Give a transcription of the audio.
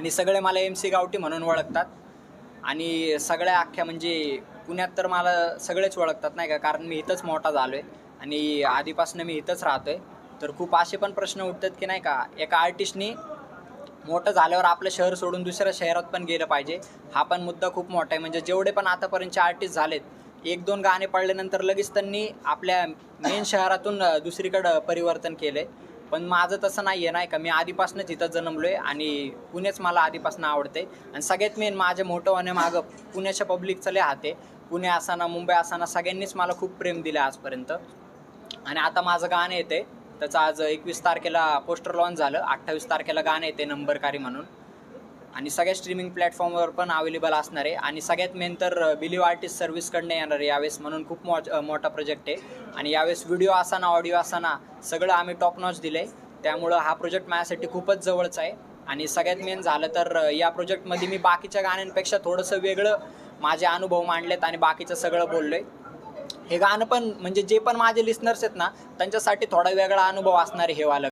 आणि सगळे मला एम सी गावठी म्हणून ओळखतात. आणि सगळ्या अख्ख्या म्हणजे पुण्यात तर मला सगळेच ओळखतात नाही का कारण मी इथंच मोठा झालो आहे आणि आधीपासून मी इथंच राहतो आहे तर खूप असे पण प्रश्न उठतात की नाही का एका आर्टिस्टनी मोठं झाल्यावर आपलं शहर सोडून दुसऱ्या शहरात पण गेलं पाहिजे. हा पण मुद्दा खूप मोठा आहे. म्हणजे जेवढे पण आतापर्यंतचे आर्टिस्ट झालेत एक दोन गाणे पडल्यानंतर लगेच त्यांनी आपल्या मेन शहरातून दुसरीकडं परिवर्तन केलं आहे पण माझं तसं नाही आहे नाही का? मी आधीपासूनच इथं जन्मलो आहे आणि पुणेच मला आधीपासून आवडते आणि सगळ्यात मेन माझं मोठं मागं पुण्याच्या पब्लिकचं लय हाते पुणे असाना मुंबई असाना सगळ्यांनीच मला खूप प्रेम दिलं आजपर्यंत. आणि आता माझं गाणं येते त्याचं आज एकवीस तारखेला पोस्टर लॉन्च झालं. अठ्ठावीस तारखेला गाणं येते नंबरकारी म्हणून. आणि सगळ्या स्ट्रीमिंग प्लॅटफॉर्मवर पण अवेलेबल असणार आहे. आणि सगळ्यात मेन तर बिलीव आर्टिस्ट सर्व्हिसकडनं येणार आहे यावेळेस म्हणून खूप मो मोठा प्रोजेक्ट आहे. आणि यावेळेस व्हिडिओ असाना ऑडिओ असाना सगळं आम्ही टॉप नॉच दिलं आहे त्यामुळं हा प्रोजेक्ट माझ्यासाठी खूपच जवळचा आहे. आणि सगळ्यात मेन झालं तर या प्रोजेक्टमध्ये मी बाकीच्या गाण्यांपेक्षा थोडंसं वेगळं माझे अनुभव मांडलेत आणि बाकीचं सगळं बोललो आहे हे गाणं पण म्हणजे जे पण माझे लिस्नर्स आहेत ना त्यांच्यासाठी थोडा वेगळा अनुभव असणार आहे हे वालं.